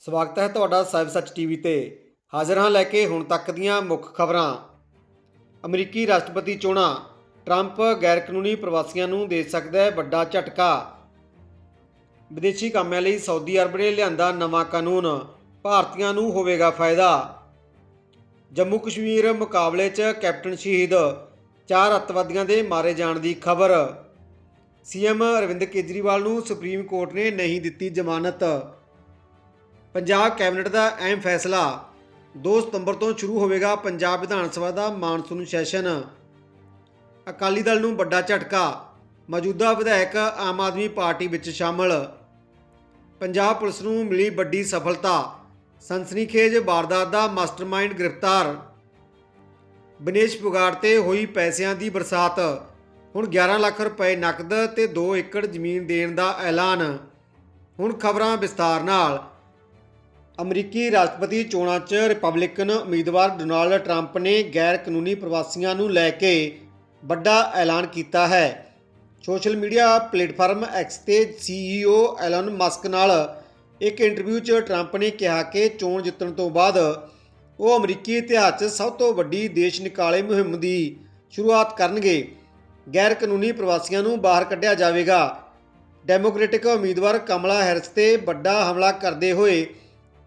ਸਵਾਗਤ ਹੈ ਤੁਹਾਡਾ ਸਾਇਬ ਸੱਚ ਟੀਵੀ ਤੇ। ਹਾਜ਼ਰ ਹਾਂ ਲੈ ਕੇ ਹੁਣ ਤੱਕ ਦੀਆਂ ਮੁੱਖ ਖਬਰਾਂ। ਅਮਰੀਕੀ ਰਾਸ਼ਟਰਪਤੀ ਚੋਣਾਂ, ਟਰੰਪ ਗੈਰ ਕਾਨੂੰਨੀ ਪ੍ਰਵਾਸੀਆਂ ਨੂੰ ਦੇ ਸਕਦਾ ਹੈ ਵੱਡਾ ਝਟਕਾ। ਵਿਦੇਸ਼ੀ ਕਾਮਿਆਂ ਲਈ ਸਾਊਦੀ ਅਰਬ ਨੇ ਲਿਆਂਦਾ ਨਵਾਂ ਕਾਨੂੰਨ, ਭਾਰਤੀਆਂ ਨੂੰ ਹੋਵੇਗਾ ਫਾਇਦਾ। ਜੰਮੂ ਕਸ਼ਮੀਰ ਮੁਕਾਬਲੇ 'ਚ ਕੈਪਟਨ ਸ਼ਹੀਦ, ਚਾਰ ਅੱਤਵਾਦੀਆਂ ਦੇ ਮਾਰੇ ਜਾਣ ਦੀ ਖਬਰ। ਸੀਐਮ ਅਰਵਿੰਦ ਕੇਜਰੀਵਾਲ ਨੂੰ ਸੁਪਰੀਮ ਕੋਰਟ ਨੇ ਨਹੀਂ ਦਿੱਤੀ ਜ਼ਮਾਨਤ। ਪੰਜਾਬ ਕੈਬਨਿਟ ਦਾ ਅਹਿਮ ਫੈਸਲਾ। 2 ਸਤੰਬਰ ਤੋਂ ਸ਼ੁਰੂ ਹੋਵੇਗਾ ਪੰਜਾਬ ਵਿਧਾਨ ਸਭਾ ਦਾ ਮਾਨਸੂਨ ਸੈਸ਼ਨ। ਅਕਾਲੀ ਦਲ ਨੂੰ ਵੱਡਾ ਝਟਕਾ। ਮੌਜੂਦਾ ਵਿਧਾਇਕ ਆਮ ਆਦਮੀ ਪਾਰਟੀ ਵਿੱਚ ਸ਼ਾਮਲ। ਪੰਜਾਬ ਪੁਲਿਸ ਨੂੰ ਮਿਲੀ ਵੱਡੀ ਸਫਲਤਾ। ਸਨਸਨੀਖੇਜ ਵਾਰਦਾਤ ਦਾ ਮਾਸਟਰਮਾਈਂਡ ਗ੍ਰਿਫਤਾਰ। ਬਨੇਸ਼ ਪੁਗਾੜ ਤੇ ਹੋਈ ਪੈਸਿਆਂ ਦੀ ਬਰਸਾਤ। ਹੁਣ 11 ਲੱਖ ਰੁਪਏ ਨਕਦ ਤੇ 2 ਏਕੜ ਜ਼ਮੀਨ ਦੇਣ ਦਾ ਐਲਾਨ। ਹੁਣ ਖਬਰਾਂ ਵਿਸਤਾਰ ਨਾਲ। ਅਮਰੀਕੀ ਰਾਸ਼ਟਰਪਤੀ ਚੋਣਾਂ 'ਚ ਰਿਪਬਲਿਕਨ ਉਮੀਦਵਾਰ ਡੋਨਾਲਡ ਟਰੰਪ ਨੇ ਗੈਰ ਕਾਨੂੰਨੀ ਪ੍ਰਵਾਸੀਆਂ ਨੂੰ ਲੈ ਕੇ ਵੱਡਾ ਐਲਾਨ ਕੀਤਾ ਹੈ। ਸੋਸ਼ਲ ਮੀਡੀਆ ਪਲੇਟਫਾਰਮ ਐਕਸ ਤੇ ਸੀਈਓ ਐਲਨ ਮਸਕ ਨਾਲ ਇੱਕ ਇੰਟਰਵਿਊ 'ਚ ਟਰੰਪ ਨੇ ਕਿਹਾ ਕਿ ਚੋਣ ਜਿੱਤਣ ਤੋਂ ਬਾਅਦ ਉਹ ਅਮਰੀਕੀ ਇਤਿਹਾਸ 'ਚ ਸਭ ਤੋਂ ਵੱਡੀ ਦੇਸ਼ ਨਿਕਾਲੇ ਮੁਹਿੰਮ ਦੀ ਸ਼ੁਰੂਆਤ ਕਰਨਗੇ। ਗੈਰ ਕਾਨੂੰਨੀ ਪ੍ਰਵਾਸੀਆਂ ਨੂੰ ਬਾਹਰ ਕੱਢਿਆ ਜਾਵੇਗਾ। ਡੈਮੋਕ੍ਰੈਟਿਕ ਉਮੀਦਵਾਰ ਕਮਲਾ ਹੈਰਿਸ ਤੇ ਵੱਡਾ ਹਮਲਾ ਕਰਦੇ ਹੋਏ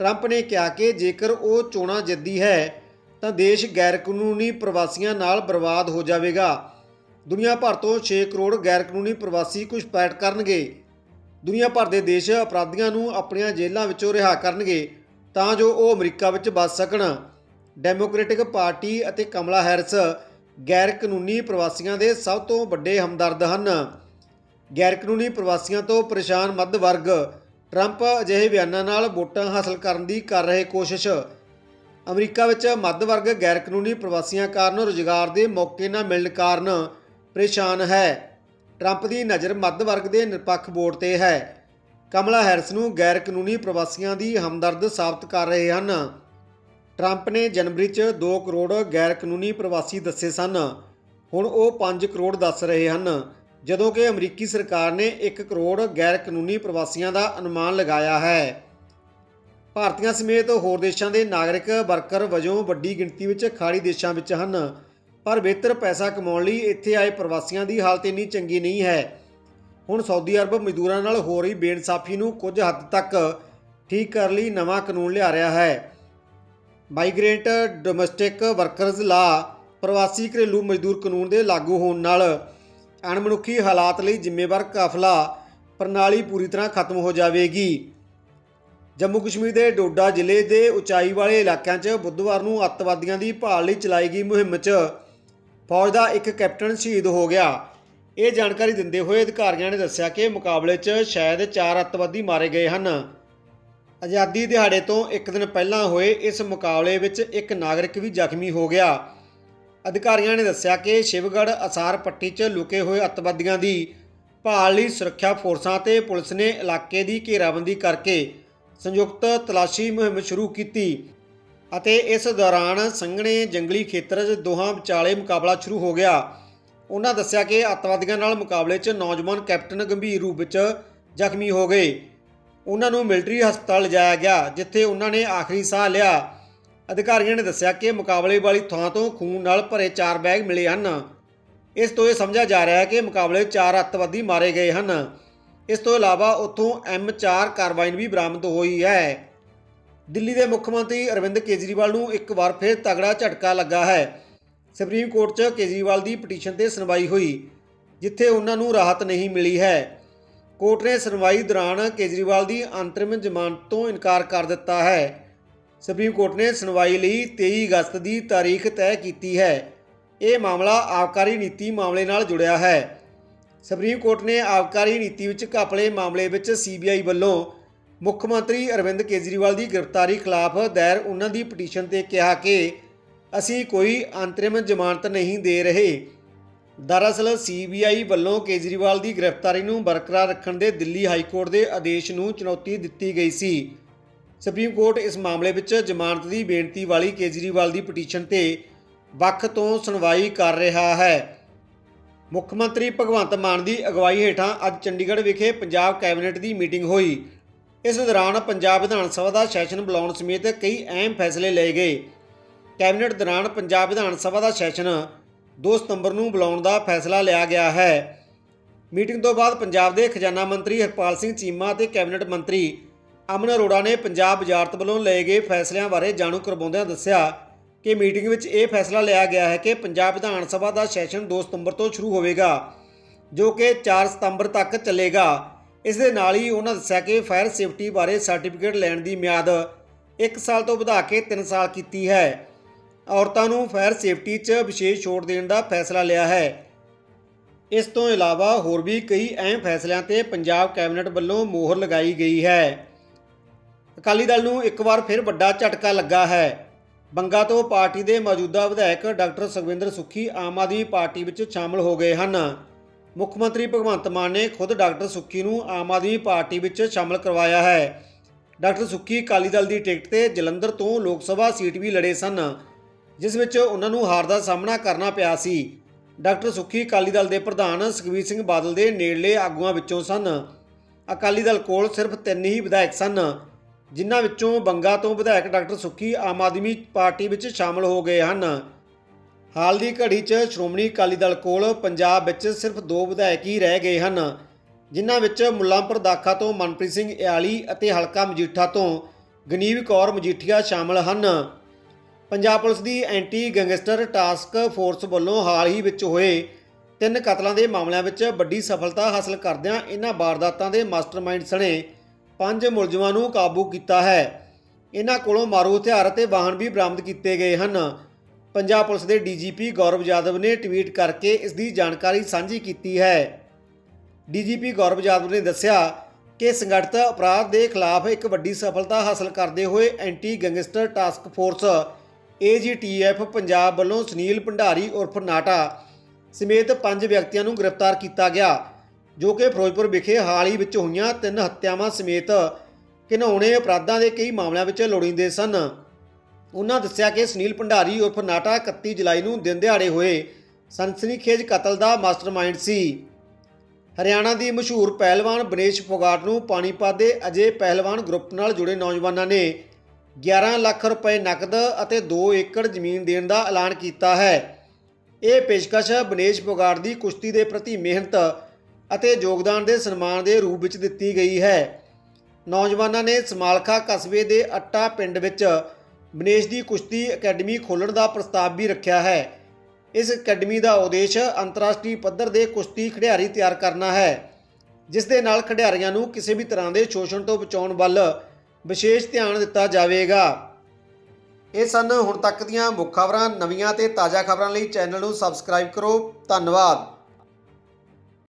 ਟਰੰਪ ਨੇ ਕਿਹਾ ਕਿ ਜੇਕਰ ਉਹ ਚੋਣਾਂ ਜਿੱਤਦੀ ਹੈ, ਤਾਂ ਦੇਸ਼ ਗੈਰ ਕਾਨੂੰਨੀ ਪ੍ਰਵਾਸੀਆਂ ਨਾਲ ਬਰਬਾਦ ਹੋ ਜਾਵੇਗਾ। ਦੁਨੀਆ ਭਰ ਤੋਂ 6 ਕਰੋੜ ਗੈਰ ਕਾਨੂੰਨੀ ਪ੍ਰਵਾਸੀ ਘੁਸਪੈਠ ਕਰਨਗੇ। ਦੁਨੀਆ ਭਰ ਦੇ ਦੇਸ਼ ਅਪਰਾਧੀਆਂ ਨੂੰ ਆਪਣੀਆਂ ਜੇਲ੍ਹਾਂ ਵਿੱਚੋਂ ਰਿਹਾ ਕਰਨਗੇ, ਤਾਂ ਜੋ ਉਹ ਅਮਰੀਕਾ ਵਿੱਚ ਵੱਸ ਸਕਣ। ਡੈਮੋਕ੍ਰੈਟਿਕ ਪਾਰਟੀ ਅਤੇ ਕਮਲਾ ਹੈਰਿਸ ਗੈਰ ਕਾਨੂੰਨੀ ਪ੍ਰਵਾਸੀਆਂ ਦੇ ਸਭ ਤੋਂ ਵੱਡੇ ਹਮਦਰਦ ਹਨ। ਗੈਰ ਕਾਨੂੰਨੀ ਪ੍ਰਵਾਸੀਆਂ ਤੋਂ ਪਰੇਸ਼ਾਨ ਮੱਧ ਵਰਗ ਟਰੰਪ ਅਜਿਹੇ ਬਿਆਨਾਂ ਨਾਲ ਵੋਟਾਂ ਹਾਸਲ ਕਰਨ ਦੀ ਕਰ ਰਹੇ ਕੋਸ਼ਿਸ਼। ਅਮਰੀਕਾ ਵਿੱਚ ਮੱਧ ਵਰਗ ਗੈਰ ਕਾਨੂੰਨੀ ਪ੍ਰਵਾਸੀਆਂ ਕਾਰਨ ਰੁਜ਼ਗਾਰ ਦੇ ਮੌਕੇ ਨਾ ਮਿਲਣ ਕਾਰਨ ਪਰੇਸ਼ਾਨ ਹੈ। ਟਰੰਪ ਦੀ ਨਜ਼ਰ ਮੱਧ ਵਰਗ ਦੇ ਨਿਰਪੱਖ ਵੋਟ ਤੇ ਹੈ। ਕਮਲਾ ਹੈਰਿਸ ਨੂੰ ਗੈਰ ਕਾਨੂੰਨੀ ਪ੍ਰਵਾਸੀਆਂ ਦੀ ਹਮਦਰਦ ਸਾਬਤ ਕਰ ਰਹੇ ਹਨ। ਟਰੰਪ ਨੇ ਜਨਵਰੀ 'ਚ 2 ਕਰੋੜ ਗੈਰ ਕਾਨੂੰਨੀ ਪ੍ਰਵਾਸੀ ਦੱਸੇ ਸਨ। ਹੁਣ ਉਹ 5 ਕਰੋੜ ਦੱਸ ਰਹੇ ਹਨ। ਜਦੋਂ ਕਿ ਅਮਰੀਕੀ ਸਰਕਾਰ ਨੇ 1 ਕਰੋੜ ਗੈਰ ਕਾਨੂੰਨੀ ਪ੍ਰਵਾਸੀਆਂ ਦਾ ਅਨੁਮਾਨ ਲਗਾਇਆ ਹੈ। ਭਾਰਤੀਆਂ ਸਮੇਤ ਹੋਰ ਦੇਸ਼ਾਂ ਦੇ ਨਾਗਰਿਕ ਵਰਕਰ ਵਜੋਂ ਵੱਡੀ ਗਿਣਤੀ ਵਿੱਚ ਖਾੜੀ ਦੇਸ਼ਾਂ ਵਿੱਚ ਹਨ। ਪਰ ਬਿਹਤਰ ਪੈਸਾ ਕਮਾਉਣ ਲਈ ਇੱਥੇ ਆਏ ਪ੍ਰਵਾਸੀਆਂ ਦੀ ਹਾਲਤ ਇੰਨੀ ਚੰਗੀ ਨਹੀਂ ਹੈ। ਹੁਣ ਸਾਊਦੀ ਅਰਬ ਮਜ਼ਦੂਰਾਂ ਨਾਲ ਹੋ ਰਹੀ ਬੇਇਨਸਾਫੀ ਨੂੰ ਕੁਝ ਹੱਦ ਤੱਕ ਠੀਕ ਕਰਨ ਲਈ ਨਵਾਂ ਕਾਨੂੰਨ ਲਿਆ ਰਿਹਾ ਹੈ। ਮਾਈਗ੍ਰੇਂਟ ਡੋਮੈਸਟਿਕ ਵਰਕਰਜ਼ ਲਾ ਪ੍ਰਵਾਸੀ ਘਰੇਲੂ ਮਜ਼ਦੂਰ ਕਾਨੂੰਨ ਦੇ ਲਾਗੂ ਹੋਣ ਨਾਲ ਅਣਮਨੁੱਖੀ ਹਾਲਾਤ ਲਈ ਜ਼ਿੰਮੇਵਾਰ ਕਾਫਲਾ ਪ੍ਰਣਾਲੀ ਪੂਰੀ ਤਰ੍ਹਾਂ ਖਤਮ ਹੋ ਜਾਵੇਗੀ। ਜੰਮੂ ਕਸ਼ਮੀਰ ਦੇ ਡੋਡਾ ਜ਼ਿਲ੍ਹੇ ਦੇ ਉਚਾਈ ਵਾਲੇ ਇਲਾਕਿਆਂ 'ਚ ਬੁੱਧਵਾਰ ਨੂੰ ਅੱਤਵਾਦੀਆਂ ਦੀ ਭਾਲ ਲਈ ਚਲਾਈ ਗਈ ਮੁਹਿੰਮ 'ਚ ਫੌਜ ਦਾ ਇੱਕ ਕੈਪਟਨ ਸ਼ਹੀਦ ਹੋ ਗਿਆ। ਇਹ ਜਾਣਕਾਰੀ ਦਿੰਦੇ ਹੋਏ ਅਧਿਕਾਰੀਆਂ ਨੇ ਦੱਸਿਆ ਕਿ ਮੁਕਾਬਲੇ 'ਚ ਸ਼ਾਇਦ 4 ਅੱਤਵਾਦੀ ਮਾਰੇ ਗਏ ਹਨ। ਆਜ਼ਾਦੀ ਦਿਹਾੜੇ ਤੋਂ ਇੱਕ ਦਿਨ ਪਹਿਲਾਂ ਹੋਏ ਇਸ ਮੁਕਾਬਲੇ ਵਿੱਚ ਇੱਕ ਨਾਗਰਿਕ ਵੀ ਜ਼ਖਮੀ ਹੋ ਗਿਆ। ਅਧਿਕਾਰੀਆਂ ਨੇ ਦੱਸਿਆ ਕਿ ਸ਼ਿਵਗੜ੍ਹ ਅਸਾਰ ਪੱਟੀ 'ਚ ਲੁਕੇ ਹੋਏ ਅੱਤਵਾਦੀਆਂ ਦੀ ਭਾਲ ਲਈ ਸੁਰੱਖਿਆ ਫੋਰਸਾਂ ਤੇ ਪੁਲਿਸ ਨੇ ਇਲਾਕੇ ਦੀ ਘੇਰਾਬੰਦੀ ਕਰਕੇ ਸੰਯੁਕਤ ਤਲਾਸ਼ੀ ਮੁਹਿੰਮ ਸ਼ੁਰੂ ਕੀਤੀ ਅਤੇ ਇਸ ਦੌਰਾਨ ਸੰਘਣੇ ਜੰਗਲੀ ਖੇਤਰ 'ਚ ਦੋਹਾਂ ਵਿਚਾਲੇ ਮੁਕਾਬਲਾ ਸ਼ੁਰੂ ਹੋ ਗਿਆ। ਉਹਨਾਂ ਦੱਸਿਆ ਕਿ ਅੱਤਵਾਦੀਆਂ ਨਾਲ ਮੁਕਾਬਲੇ 'ਚ ਨੌਜਵਾਨ ਕੈਪਟਨ ਗੰਭੀਰ ਰੂਪ ਵਿੱਚ ਜ਼ਖਮੀ ਹੋ ਗਏ। ਉਹਨਾਂ ਨੂੰ ਮਿਲਟਰੀ ਹਸਪਤਾਲ ਲਿਜਾਇਆ ਗਿਆ, ਜਿੱਥੇ ਉਹਨਾਂ ਨੇ ਆਖਰੀ ਸਾਹ ਲਿਆ। ਅਧਿਕਾਰੀਆਂ ਨੇ ਦੱਸਿਆ ਕਿ ਮੁਕਾਬਲੇ ਵਾਲੀ ਥਾਂ ਤੋਂ ਖੂਨ ਨਾਲ ਭਰੇ ਚਾਰ ਬੈਗ ਮਿਲੇ ਹਨ। ਇਸ ਤੋਂ ਇਹ ਸਮਝਿਆ ਜਾ ਰਿਹਾ ਹੈ ਕਿ ਮੁਕਾਬਲੇ 'ਚ ਚਾਰ ਅੱਤਵਾਦੀ ਮਾਰੇ ਗਏ ਹਨ। ਇਸ ਤੋਂ ਇਲਾਵਾ ਉੱਥੋਂ M4 ਕਾਰਵਾਈਨ ਵੀ ਬਰਾਮਦ ਹੋਈ ਹੈ। ਦਿੱਲੀ ਦੇ ਮੁੱਖ ਮੰਤਰੀ ਅਰਵਿੰਦ ਕੇਜਰੀਵਾਲ ਨੂੰ ਇੱਕ ਵਾਰ ਫਿਰ ਤਗੜਾ ਝਟਕਾ ਲੱਗਾ ਹੈ। ਸੁਪਰੀਮ ਕੋਰਟ 'ਚ ਕੇਜਰੀਵਾਲ ਦੀ ਪਟੀਸ਼ਨ ਤੇ ਸੁਣਵਾਈ ਹੋਈ, ਜਿੱਥੇ ਉਹਨਾਂ ਨੂੰ ਰਾਹਤ ਨਹੀਂ ਮਿਲੀ ਹੈ। ਕੋਰਟ ਨੇ ਸੁਣਵਾਈ ਦੌਰਾਨ ਕੇਜਰੀਵਾਲ ਦੀ ਅੰਤਰਿਮ ਜ਼ਮਾਨਤ ਤੋਂ ਇਨਕਾਰ ਕਰ ਦਿੱਤਾ ਹੈ। ਸੁਪਰੀਮ ਕੋਰਟ ਨੇ ਸੁਣਵਾਈ ਲਈ 23 ਅਗਸਤ ਦੀ ਤਾਰੀਖ ਤੈਅ ਕੀਤੀ ਹੈ। ਇਹ ਮਾਮਲਾ ਆਬਕਾਰੀ ਨੀਤੀ ਮਾਮਲੇ ਨਾਲ ਜੁੜਿਆ ਹੈ। ਸੁਪਰੀਮ ਕੋਰਟ ਨੇ ਆਬਕਾਰੀ ਨੀਤੀ ਵਿੱਚ ਘਪਲੇ ਮਾਮਲੇ ਵਿੱਚ ਸੀਬੀਆਈ ਵੱਲੋਂ ਮੁੱਖ ਮੰਤਰੀ ਅਰਵਿੰਦ ਕੇਜਰੀਵਾਲ ਦੀ ਗ੍ਰਿਫਤਾਰੀ ਖਿਲਾਫ ਦਾਇਰ ਉਹਨਾਂ ਦੀ ਪਟੀਸ਼ਨ ਤੇ ਕਿਹਾ ਕਿ ਅਸੀਂ ਕੋਈ ਅੰਤਰਿਮ ਜ਼ਮਾਨਤ ਨਹੀਂ ਦੇ ਰਹੇ। ਦਰਅਸਲ, ਸੀਬੀਆਈ ਵੱਲੋਂ ਕੇਜਰੀਵਾਲ ਦੀ ਗ੍ਰਿਫਤਾਰੀ ਨੂੰ ਬਰਕਰਾਰ ਰੱਖਣ ਦੇ ਦਿੱਲੀ ਹਾਈ ਕੋਰਟ ਦੇ ਆਦੇਸ਼ ਨੂੰ ਚੁਣੌਤੀ ਦਿੱਤੀ ਗਈ ਸੀ। ਸੁਪਰੀਮ ਕੋਰਟ ਇਸ ਮਾਮਲੇ ਵਿੱਚ ਜ਼ਮਾਨਤ ਦੀ ਬੇਨਤੀ ਵਾਲੀ ਕੇਜਰੀਵਾਲ ਦੀ ਪਟੀਸ਼ਨ ਤੇ ਵੱਖ ਤੋਂ ਸੁਣਵਾਈ ਕਰ ਰਿਹਾ ਹੈ। ਮੁੱਖ ਮੰਤਰੀ ਭਗਵੰਤ ਮਾਨ ਦੀ ਅਗਵਾਈ ਹੇਠਾਂ ਅੱਜ ਚੰਡੀਗੜ੍ਹ ਵਿਖੇ ਪੰਜਾਬ ਕੈਬਨਿਟ ਦੀ ਮੀਟਿੰਗ ਹੋਈ। ਇਸ ਦੌਰਾਨ ਪੰਜਾਬ ਵਿਧਾਨ ਸਭਾ ਦਾ ਸੈਸ਼ਨ ਬੁਲਾਉਣ ਸਮੇਤ ਕਈ ਅਹਿਮ ਫੈਸਲੇ ਲਏ ਗਏ। ਕੈਬਨਿਟ ਦੌਰਾਨ ਪੰਜਾਬ ਵਿਧਾਨ ਸਭਾ ਦਾ ਸੈਸ਼ਨ 2 ਸਤੰਬਰ ਨੂੰ ਬੁਲਾਉਣ ਦਾ ਫੈਸਲਾ ਲਿਆ ਗਿਆ ਹੈ। ਮੀਟਿੰਗ ਤੋਂ ਬਾਅਦ ਪੰਜਾਬ ਦੇ ਖਜ਼ਾਨਾ ਮੰਤਰੀ ਹਰਪਾਲ ਸਿੰਘ ਚੀਮਾ ਅਤੇ ਕੈਬਨਿਟ ਮੰਤਰੀ ਅਮਨ ਅਰੋੜਾ ਨੇ ਪੰਜਾਬ ਵਜ਼ਾਰਤ ਵੱਲੋਂ ਲਏ ਗਏ ਫੈਸਲਿਆਂ ਬਾਰੇ ਜਾਣੂ ਕਰਵਾਉਂਦਿਆਂ ਦੱਸਿਆ ਕਿ ਮੀਟਿੰਗ ਵਿੱਚ ਇਹ ਫੈਸਲਾ ਲਿਆ ਗਿਆ ਹੈ ਕਿ ਪੰਜਾਬ ਵਿਧਾਨ ਸਭਾ ਦਾ ਸੈਸ਼ਨ 2 ਸਤੰਬਰ ਤੋਂ ਸ਼ੁਰੂ ਹੋਵੇਗਾ, ਜੋ ਕਿ 4 ਸਤੰਬਰ ਤੱਕ ਚੱਲੇਗਾ। ਇਸ ਦੇ ਨਾਲ ਹੀ ਉਹਨਾਂ ਦੱਸਿਆ ਕਿ ਫਾਇਰ ਸੇਫਟੀ ਬਾਰੇ ਸਰਟੀਫਿਕੇਟ ਲੈਣ ਦੀ ਮਿਆਦ 1 ਸਾਲ ਤੋਂ ਵਧਾ ਕੇ 3 ਸਾਲ ਕੀਤੀ ਹੈ। ਔਰਤਾਂ ਨੂੰ ਫਾਇਰ ਸੇਫਟੀ 'ਚ ਵਿਸ਼ੇਸ਼ ਛੋਟ ਦੇਣ ਦਾ ਫੈਸਲਾ ਲਿਆ ਹੈ। ਇਸ ਤੋਂ ਇਲਾਵਾ ਹੋਰ ਵੀ ਕਈ ਅਹਿਮ ਫੈਸਲਿਆਂ ਤੇ ਪੰਜਾਬ ਕੈਬਨਿਟ ਵੱਲੋਂ ਮੋਹਰ ਲਗਾਈ ਗਈ ਹੈ। ਅਕਾਲੀ ਦਲ ਨੂੰ ਇੱਕ ਵਾਰ ਫਿਰ ਵੱਡਾ ਝਟਕਾ ਲੱਗਾ ਹੈ। ਬੰਗਾ ਤੋਂ ਪਾਰਟੀ ਦੇ ਮੌਜੂਦਾ ਵਿਧਾਇਕ ਡਾਕਟਰ ਸੁਖਵਿੰਦਰ ਸੁੱਖੀ ਆਮ ਆਦਮੀ ਪਾਰਟੀ ਵਿੱਚ ਸ਼ਾਮਲ ਹੋ ਗਏ ਹਨ। ਮੁੱਖ ਮੰਤਰੀ ਭਗਵੰਤ ਮਾਨ ਨੇ ਖੁਦ ਡਾਕਟਰ ਸੁੱਖੀ ਨੂੰ ਆਮ ਆਦਮੀ ਪਾਰਟੀ ਵਿੱਚ ਸ਼ਾਮਲ ਕਰਵਾਇਆ ਹੈ। ਡਾਕਟਰ ਸੁੱਖੀ ਅਕਾਲੀ ਦਲ ਦੀ ਟਿਕਟ ਤੇ ਜਲੰਧਰ ਤੋਂ ਲੋਕ ਸਭਾ ਸੀਟ ਵੀ ਲੜੇ ਸਨ, ਜਿਸ ਵਿੱਚ ਉਹਨਾਂ ਨੂੰ ਹਾਰ ਦਾ ਸਾਹਮਣਾ ਕਰਨਾ ਪਿਆ ਸੀ। ਡਾਕਟਰ ਸੁੱਖੀ ਅਕਾਲੀ ਦਲ ਦੇ ਪ੍ਰਧਾਨ ਸੁਖਬੀਰ ਸਿੰਘ ਬਾਦਲ ਦੇ ਨੇੜਲੇ ਆਗੂਆਂ ਵਿੱਚੋਂ ਸਨ। ਅਕਾਲੀ ਦਲ ਕੋਲ ਸਿਰਫ ਤਿੰਨ ਹੀ ਵਿਧਾਇਕ ਸਨ। ਜਿਨ੍ਹਾਂ ਵਿੱਚੋਂ ਬੰਗਾ ਤੋਂ ਵਿਧਾਇਕ ਡਾਕਟਰ ਸੁੱਖੀ ਆਮ ਆਦਮੀ ਪਾਰਟੀ ਵਿੱਚ ਸ਼ਾਮਲ ਹੋ ਗਏ ਹਨ। ਹਾਲ ਦੀ ਘੜੀ 'ਚ ਸ਼੍ਰੋਮਣੀ ਅਕਾਲੀ ਦਲ ਕੋਲ ਪੰਜਾਬ ਵਿੱਚ ਸਿਰਫ ਦੋ ਵਿਧਾਇਕ ਹੀ ਰਹਿ ਗਏ ਹਨ, ਜਿਨ੍ਹਾਂ ਵਿੱਚ ਮੁੱਲਾਂਪੁਰ ਦਾਖਾ ਤੋਂ ਮਨਪ੍ਰੀਤ ਸਿੰਘ ਇਆਲੀ ਅਤੇ ਹਲਕਾ ਮਜੀਠਾ ਤੋਂ ਗਨੀਵ ਕੌਰ ਮਜੀਠੀਆ ਸ਼ਾਮਲ ਹਨ। ਪੰਜਾਬ ਪੁਲਿਸ ਦੀ ਐਂਟੀ ਗੈਂਗਸਟਰ ਟਾਸਕ ਫੋਰਸ ਵੱਲੋਂ ਹਾਲ ਹੀ ਵਿੱਚ ਹੋਏ ਤਿੰਨ ਕਤਲਾਂ ਦੇ ਮਾਮਲਿਆਂ ਵਿੱਚ ਵੱਡੀ ਸਫਲਤਾ ਹਾਸਲ ਕਰਦਿਆਂ ਇਹਨਾਂ ਵਾਰਦਾਤਾਂ ਦੇ ਮਾਸਟਰਮਾਈਂਡ ਸਣੇ ਪੰਜ ਮੁਲਜ਼ਮਾਂ ਨੂੰ ਕਾਬੂ ਕੀਤਾ ਹੈ। ਇਹਨਾਂ ਕੋਲੋਂ ਮਾਰੂ ਹਥਿਆਰ ਅਤੇ ਵਾਹਨ ਵੀ ਬਰਾਮਦ ਕੀਤੇ ਗਏ ਹਨ। ਪੰਜਾਬ ਪੁਲਿਸ ਦੇ ਡੀਜੀਪੀ ਗੌਰਵ ਯਾਦਵ ਨੇ ਟਵੀਟ ਕਰਕੇ ਇਸ ਦੀ ਜਾਣਕਾਰੀ ਸਾਂਝੀ ਕੀਤੀ ਹੈ। ਡੀਜੀਪੀ ਗੌਰਵ ਯਾਦਵ ਨੇ ਦੱਸਿਆ ਕਿ ਸੰਗਠਿਤ ਅਪਰਾਧ ਦੇ ਖਿਲਾਫ ਇੱਕ ਵੱਡੀ ਸਫਲਤਾ ਹਾਸਲ ਕਰਦੇ ਹੋਏ anti gangster task force AGTF Punjab ਵੱਲੋਂ ਸੁਨੀਲ ਭੰਡਾਰੀ ਉਰਫ ਨਾਟਾ ਸਮੇਤ ਪੰਜ ਵਿਅਕਤੀਆਂ ਨੂੰ ਗ੍ਰਿਫਤਾਰ ਕੀਤਾ ਗਿਆ। ਜੋ ਕਿ ਫਿਰੋਜ਼ਪੁਰ ਵਿਖੇ ਹਾਲ ਹੀ ਵਿੱਚ ਹੋਈਆਂ ਤਿੰਨ ਹੱਤਿਆਵਾਂ ਸਮੇਤ ਘਿਨੌਣੇ ਅਪਰਾਧਾਂ ਦੇ ਕਈ ਮਾਮਲਿਆਂ ਵਿੱਚ ਲੋੜੀਂਦੇ ਸਨ। ਉਹਨਾਂ ਦੱਸਿਆ ਕਿ ਸੁਨੀਲ ਭੰਡਾਰੀ ਉਰਫ ਨਾਟਾ 31 ਜੁਲਾਈ ਨੂੰ ਦਿਨ ਦਿਹਾੜੇ ਹੋਏ ਸਨਸਨੀਖੇਜ ਕਤਲ ਦਾ ਮਾਸਟਰਮਾਈਂਡ ਸੀ। ਹਰਿਆਣਾ ਦੀ ਮਸ਼ਹੂਰ ਪਹਿਲਵਾਨ ਬਨੇਸ਼ ਫੋਗਾਟ ਨੂੰ ਪਾਣੀਪਤ ਦੇ ਅਜੇ ਪਹਿਲਵਾਨ ਗਰੁੱਪ ਨਾਲ ਜੁੜੇ ਨੌਜਵਾਨਾਂ ਨੇ 11 ਲੱਖ ਰੁਪਏ ਨਕਦ ਅਤੇ 2 ਏਕੜ ਜ਼ਮੀਨ ਦੇਣ ਦਾ ਐਲਾਨ ਕੀਤਾ ਹੈ। ਇਹ ਪੇਸ਼ਕਸ਼ ਬਨੇਸ਼ ਫੋਗਾਟ ਦੀ ਕੁਸ਼ਤੀ ਦੇ ਪ੍ਰਤੀ ਮਿਹਨਤ ਅਤੇ ਯੋਗਦਾਨ ਦੇ ਸਨਮਾਨ ਦੇ ਰੂਪ ਵਿੱਚ ਦਿੱਤੀ ਗਈ ਹੈ। ਨੌਜਵਾਨਾਂ ਨੇ ਸਮਾਲਖਾ ਕਸਬੇ ਦੇ ਅੱਟਾ ਪਿੰਡ ਵਿੱਚ ਬਨੇਸ਼ ਦੀ ਕੁਸ਼ਤੀ ਅਕੈਡਮੀ ਖੋਲ੍ਹਣ ਦਾ ਪ੍ਰਸਤਾਵ ਵੀ ਰੱਖਿਆ ਹੈ। ਇਸ ਅਕੈਡਮੀ ਦਾ ਉਦੇਸ਼ ਅੰਤਰਰਾਸ਼ਟਰੀ ਪੱਧਰ ਦੇ ਕੁਸ਼ਤੀ ਖਿਡਾਰੀ ਤਿਆਰ ਕਰਨਾ ਹੈ। ਜਿਸ ਦੇ ਨਾਲ ਖਿਡਾਰੀਆਂ ਨੂੰ ਕਿਸੇ ਵੀ ਤਰ੍ਹਾਂ ਦੇ ਸ਼ੋਸ਼ਣ ਤੋਂ ਬਚਾਉਣ ਵੱਲ ਵਿਸ਼ੇਸ਼ ਧਿਆਨ ਦਿੱਤਾ ਜਾਵੇਗਾ। ਇਹ ਸਨ ਹੁਣ ਤੱਕ ਦੀਆਂ ਮੁੱਖ ਖਬਰਾਂ। ਨਵੀਆਂ ਤੇ ਤਾਜ਼ਾ ਖਬਰਾਂ ਲਈ ਚੈਨਲ ਨੂੰ ਸਬਸਕ੍ਰਾਈਬ ਕਰੋ। ਧੰਨਵਾਦ।